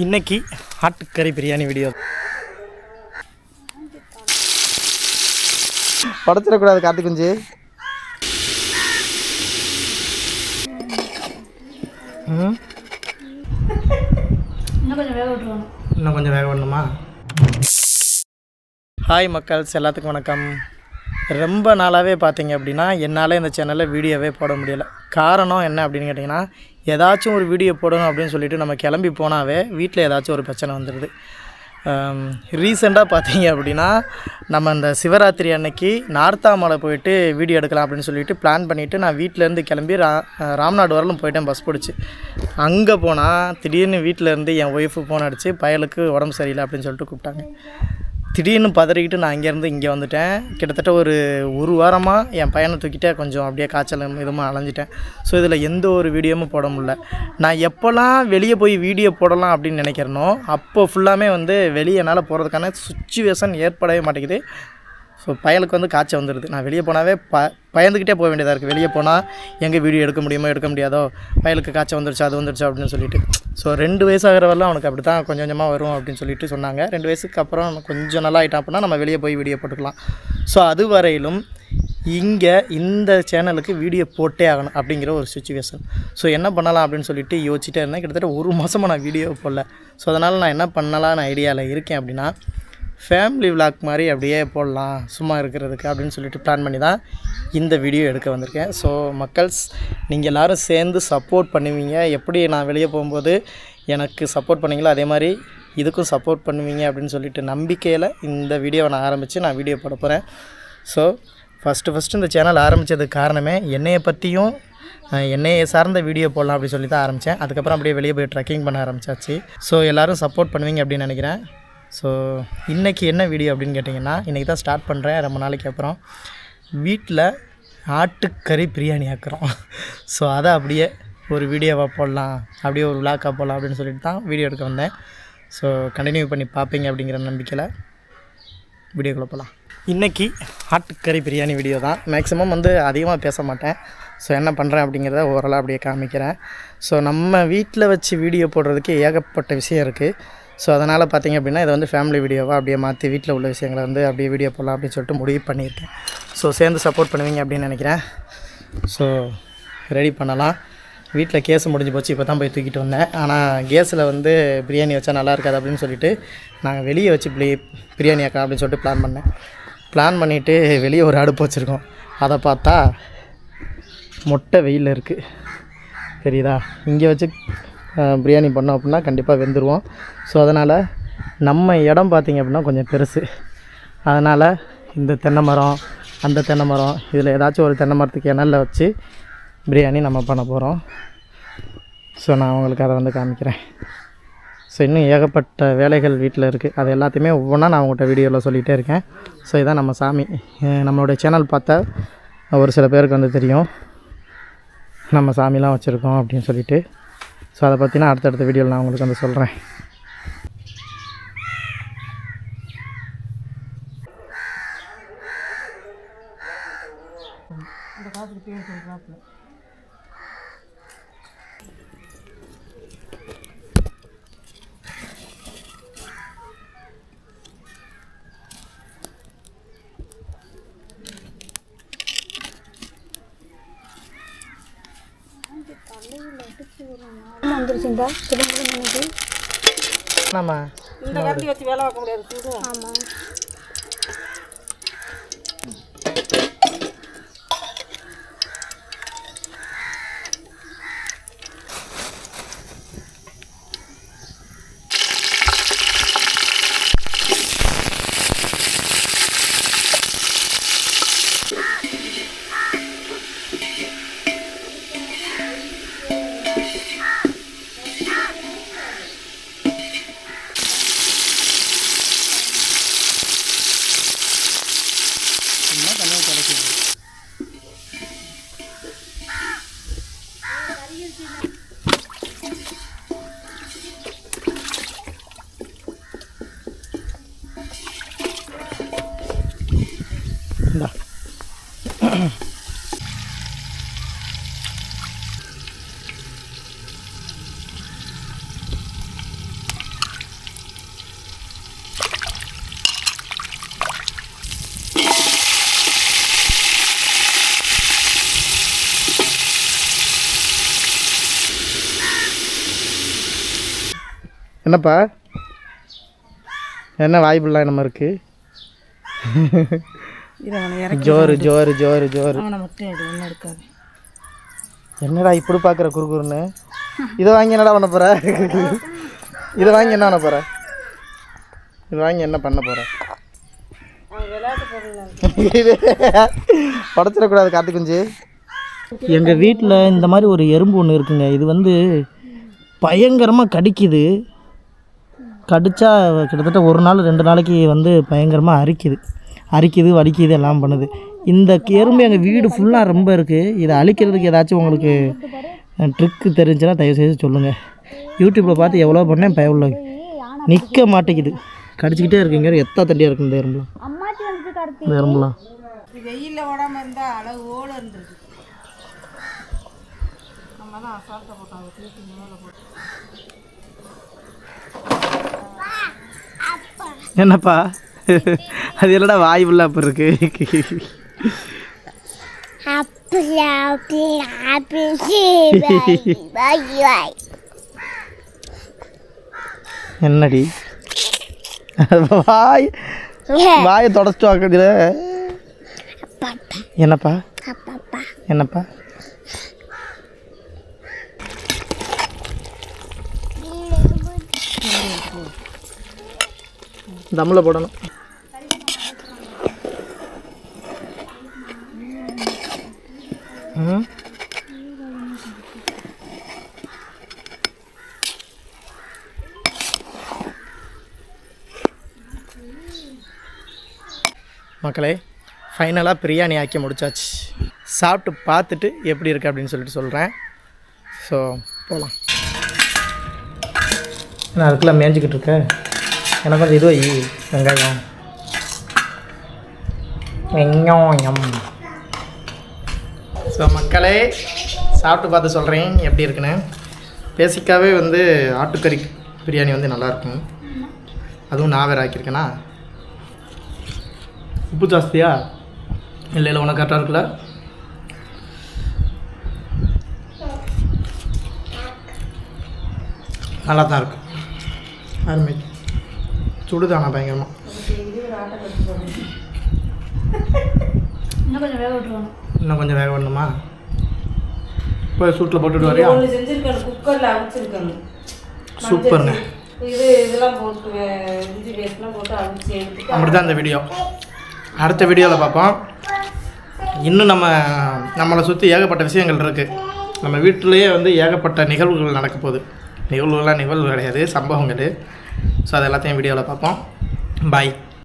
இன்னைக்கு ஆட்டுக்கறி பிரியாணி வீடியோ படைச்சிடக்கூடாது கார்த்திக் குஞ்சு. இன்னும் கொஞ்சம் வேக விட்டுருவாங்க இன்னும் கொஞ்சம் வேக வேணுமா ஹாய் மக்கள்ஸ் எல்லாத்துக்கும் வணக்கம். ரொம்ப நாளாகவே பார்த்தீங்க அப்படின்னா என்னால் இந்த சேனலில் வீடியோவே போட முடியல. காரணம் என்ன அப்படின்னு கேட்டிங்கன்னா ஏதாச்சும் ஒரு வீடியோ போடணும் அப்படின்னு சொல்லிட்டு நம்ம கிளம்பி போனாவே வீட்டில் ஏதாச்சும் ஒரு பிரச்சனை வந்துடுது ரீசெண்டாக பார்த்தீங்க அப்படின்னா நம்ம இந்த சிவராத்திரி அன்னைக்கு நார்த்தாமலை போயிட்டு வீடியோ எடுக்கலாம் அப்படின்னு சொல்லிட்டு பிளான் பண்ணிவிட்டு நான் வீட்டிலேருந்து கிளம்பி ரா ராம்நாடு வரலும் போயிட்டேன் பஸ் பிடிச்சி. அங்கே போனால் திடீர்னு வீட்டிலேருந்து என் ஒய்ஃபு ஃபோன் அடித்து பயலுக்கு உடம்பு சரியில்லை அப்படின்னு சொல்லிட்டு கூப்பிட்டாங்க. திடீர்னு பதறிக்கிட்டு நான் இங்கேருந்து இங்கே வந்துட்டேன். கிட்டத்தட்ட ஒரு ஒரு வாரமாக என் பையனை தூக்கிட்டே கொஞ்சம் அப்படியே காய்ச்சல் இதுமாக அலைஞ்சிட்டேன். ஸோ இதில் எந்த ஒரு வீடியோவும் போட முடில நான் எப்போல்லாம் வெளியே போய் வீடியோ போடலாம் அப்படின்னு நினைக்கிறேனோ அப்போ ஃபுல்லாமே வந்து வெளியே என்னால் போகிறதுக்கான சுச்சுவேஷன் ஏற்படவே மாட்டேங்குது. ஸோ பயலுக்கு வந்து காய்ச்சல் வந்துடுது நான் வெளியே போனாவே ப பயந்துக்கிட்டே போக வேண்டியதாக இருக்குது வெளியே போனால் எங்கே வீடியோ எடுக்க முடியுமோ எடுக்க முடியாதோ? பயலுக்கு காய்ச்சல் வந்துருச்சு அது வந்துருச்சு அப்படின்னு சொல்லிட்டு. ஸோ ரெண்டு வயசாகிற வரலாம் அவனுக்கு அப்படி தான் கொஞ்சம் கொஞ்சமாக வரும் அப்படின்னு சொல்லிட்டு சொன்னாங்க. ரெண்டு வயசுக்கு அப்புறம் கொஞ்சம் நல்லா ஆகிட்டான் அப்படின்னா நம்ம வெளியே போய் வீடியோ போட்டுக்கலாம். ஸோ அது வரையிலும் இங்கே இந்த சேனலுக்கு வீடியோ போட்டே ஆகணும் அப்படிங்கிற ஒரு சுச்சுவேஷன் ஸோ என்ன பண்ணலாம் அப்படின்னு சொல்லிட்டு யோசிச்சுட்டே இருந்தேன். கிட்டத்தட்ட ஒரு மாதமாக நான் வீடியோ போடல. ஸோ அதனால் நான் என்ன பண்ணலான்னு ஐடியாவில் இருக்கேன் அப்படின்னா ஃபேமிலி விளாக் மாதிரி அப்படியே போடலாம் சும்மா இருக்கிறதுக்கு அப்படின்னு சொல்லிட்டு பிளான் பண்ணி தான் இந்த வீடியோ எடுக்க வந்திருக்கேன். ஸோ மக்கள்ஸ் நீங்கள் எல்லோரும் சேர்ந்து சப்போர்ட் பண்ணுவீங்க. எப்படி நான் வெளியே போகும்போது எனக்கு சப்போர்ட் பண்ணிங்களோ அதே மாதிரி இதுக்கும் சப்போர்ட் பண்ணுவீங்க அப்படின்னு சொல்லிட்டு நம்பிக்கையில் இந்த வீடியோவை நான் ஆரம்பித்து நான் வீடியோ போட போகிறேன் ஸோ ஃபஸ்ட்டு ஃபஸ்ட்டு இந்த சேனல் ஆரம்பித்ததுக்கு காரணமே என்னையை பற்றியும் என்னையை சார்ந்த வீடியோ போடலாம் அப்படின்னு சொல்லி தான் ஆரம்பித்தேன் அதுக்கப்புறம் அப்படியே வெளியே போய் ட்ரெக்கிங் பண்ண ஆரம்பிச்சாச்சு. ஸோ எல்லோரும் சப்போர்ட் பண்ணுவீங்க அப்படின்னு நினைக்கிறேன். ஸோ இன்றைக்கி என்ன வீடியோ அப்படின்னு கேட்டிங்கன்னா இன்றைக்கி தான் ஸ்டார்ட் பண்ணுறேன் ரொம்ப நாளைக்கு அப்புறம் வீட்டில் ஆட்டுக்கறி பிரியாணி ஆக்குறோம். ஸோ அதை அப்படியே ஒரு வீடியோவாக போடலாம். அப்படியே ஒரு விளாக்காக போடலாம் அப்படின்னு சொல்லிட்டு தான் வீடியோ எடுக்க வந்தேன். ஸோ கண்டினியூ பண்ணி பார்ப்பீங்க அப்படிங்கிற நம்பிக்கையில் வீடியோக்குள்ளே போகலாம் இன்றைக்கி ஆட்டுக்கறி பிரியாணி வீடியோ தான். மேக்ஸிமம் வந்து அதிகமாக பேச மாட்டேன். ஸோ என்ன பண்ணுறேன் அப்படிங்கிறத ஓரளவு அப்படியே காமிக்கிறேன். ஸோ நம்ம வீட்டில் வச்சு வீடியோ போடுறதுக்கு ஏகப்பட்ட விஷயம் இருக்குது ஸோ அதனால் பார்த்திங்க அப்படின்னா இதை வந்து ஃபேமிலி வீடியோவாக அப்படியே மாற்றி வீட்டில் உள்ள விஷயங்களை வந்து அப்படியே வீடியோ போடலாம் அப்படின்னு சொல்லிட்டு முடிவு பண்ணியிருக்கேன். ஸோ சேர்ந்து சப்போர்ட் பண்ணுவீங்க அப்படின்னு நினைக்கிறேன். ஸோ ரெடி பண்ணலாம். வீட்டில் கேஸ் முடிஞ்சு போச்சு இப்போ தான் போய் தூக்கிட்டு வந்தேன். ஆனால் கேஸில் வந்து பிரியாணி வச்சா நல்லா இருக்காது அப்படின்னு சொல்லிட்டு நாங்கள் வெளியே வச்சு பிரி பிரியாணி ஆக்கலாம் அப்படின்னு சொல்லிட்டு பிளான் பண்ணேன். பிளான் பண்ணிவிட்டு வெளியே ஒரு அடுப்பு வச்சுருக்கோம். அதை பார்த்தா மொட்டை வெயில் இருக்குது தெரியுதா? இங்கே வச்சு பிரியாணி பண்ணோம் அப்படின்னா கண்டிப்பாக வெந்துருவோம். ஸோ அதனால் நம்ம இடம் பார்த்திங்க அப்படின்னா கொஞ்சம் பெருசு. அதனால் இந்த தென்னை மரம் அந்த தென்னை மரம் இதில் ஏதாச்சும் ஒரு தென்னை மரத்துக்கு இணலில் வச்சு பிரியாணி நம்ம பண்ண போகிறோம் ஸோ நான் உங்களுக்கு அதை வந்து காமிக்கிறேன். ஸோ இன்னும் ஏகப்பட்ட வேலைகள் வீட்டில் இருக்குது அது எல்லாத்தையுமே ஒவ்வொன்றா நான் உங்கள்கிட்ட வீடியோவில் சொல்லிகிட்டே இருக்கேன். ஸோ இதான் நம்ம சாமி. நம்மளுடைய சேனல் பார்த்தா ஒரு சில பேருக்கு வந்து தெரியும். நம்ம சாமிலாம் வச்சுருக்கோம் அப்படின்னு சொல்லிட்டு. ஸோ அதை பற்றினா அடுத்தடுத்த வீடியோவில் நான் உங்களுக்கு வந்து சொல்கிறேன். வந்துருச்சுங்களா திரும்ப நம்ம இந்த கரண்டி வச்சு வேலை பார்க்க முடியாது ஆமாம் என்னப்பா? என்ன வாய்ப்புலாம் நம்ம இருக்கு? இதை அவனை இறக்கி ஜோறு ஜோறு ஜோறு ஜோறு அவனை மட்டும் எடு ஒன்றும் இருக்காது என்னடா இப்படி பார்க்குற குறுகுறுன்னு? இதை வாங்கி என்னடா பண்ண போகிற இதை வாங்கி என்ன பண்ண போகிற இதை வாங்கி என்ன பண்ண போகிற படைச்சிடக்கூடாது காத்து குஞ்சு. எங்கள் வீட்டில் இந்த மாதிரி ஒரு எறும்பு ஒன்று இருக்குங்க. இது வந்து பயங்கரமாக கடிக்குது. கடித்தா கிட்டத்தட்ட ஒரு நாள் ரெண்டு நாளைக்கு வந்து பயங்கரமாக அரிக்குது. அரிக்குது வலிக்குது எல்லாம் பண்ணுது. இந்த எறும்பு எங்கள் வீடு ஃபுல்லாக ரொம்ப இருக்குது இதை அழிக்கிறதுக்கு ஏதாச்சும் உங்களுக்கு ட்ரிக்கு தெரிஞ்சுன்னா தயவுசெய்து சொல்லுங்கள் யூடியூப்பில் பார்த்து எவ்வளோ பண்ணேன் பயவுள்ள நிற்க மாட்டேங்குது. கடிச்சிக்கிட்டே இருக்குங்க எத்தா தண்டியாக இருக்குது இந்த எறும்புலாம். இந்த எறும்புலாம் வெயிலில் ஓடாமல் இருந்தால் அழகு ஓட இருந்துருக்கு. நம்ம தான் அசால்ட்டை போட்டோம் அதை தூக்கி மேலே போட்டு என்னப்பா? அது என்னடா வாய் உள்ள அப்போ இருக்கு? என்னடி? வாய் வாயை தொடச்சிட்டு வாக்குதுல என்னப்பா? என்னப்பா? தம்மில் போடணும். ம். மக்களே ஃபைனலாக பிரியாணி ஆக்கி முடிச்சாச்சு. சாப்பிட்டு பார்த்துட்டு எப்படி இருக்குது அப்படின்னு சொல்லிட்டு சொல்கிறேன் ஸோ போகலாம் நான் அதுக்குள்ளே மேய்ஞ்சிக்கிட்டு இருக்கேன் எனக்கு கொஞ்சம் இது வை வெங்காயம் வெங்காயம் ஸோ மக்களே சாப்பிட்டு பார்த்து சொல்கிறேன் எப்படி இருக்குன்னு? பேசிக்காகவே வந்து ஆட்டுக்கறி பிரியாணி வந்து நல்லாயிருக்கும். அதுவும் நான் வேறு ஆக்கியிருக்கேனா? உப்பு ஜாஸ்தியா? இல்லை இல்லை உனக்கு கரெக்டாக இருக்குல்ல? நல்லா தான் இருக்கு. அருமை. சுடுதானா பயங்கரமாக இன்னும் கொஞ்சம் வேக விட்டுருவாங்க. இன்னும் கொஞ்சம் வேக வேணுமா போய் சூட்டில் போட்டுட்டு வரியா? ஒன்று செஞ்சுருக்கணும் குக்கரில் அவிச்சிருக்கணும் சூப்பருங்க இது இதெல்லாம் போட்டு இஞ்சி பேஸ்ட்லாம் போட்டு அவிச்சு எடுத்துட்டு அப்படி தான் இந்த வீடியோ. அடுத்த வீடியோவில் பார்ப்போம். இன்னும் நம்ம நம்மளை சுற்றி ஏகப்பட்ட விஷயங்கள் இருக்குது நம்ம வீட்டிலேயே வந்து ஏகப்பட்ட நிகழ்வுகள் நடக்க போகுது. நிகழ்வுகள்லாம் நிகழ்வு கிடையாது சம்பவங்கள். ஸோ அது எல்லாத்தையும் வீடியோவில் பார்ப்போம். பாய்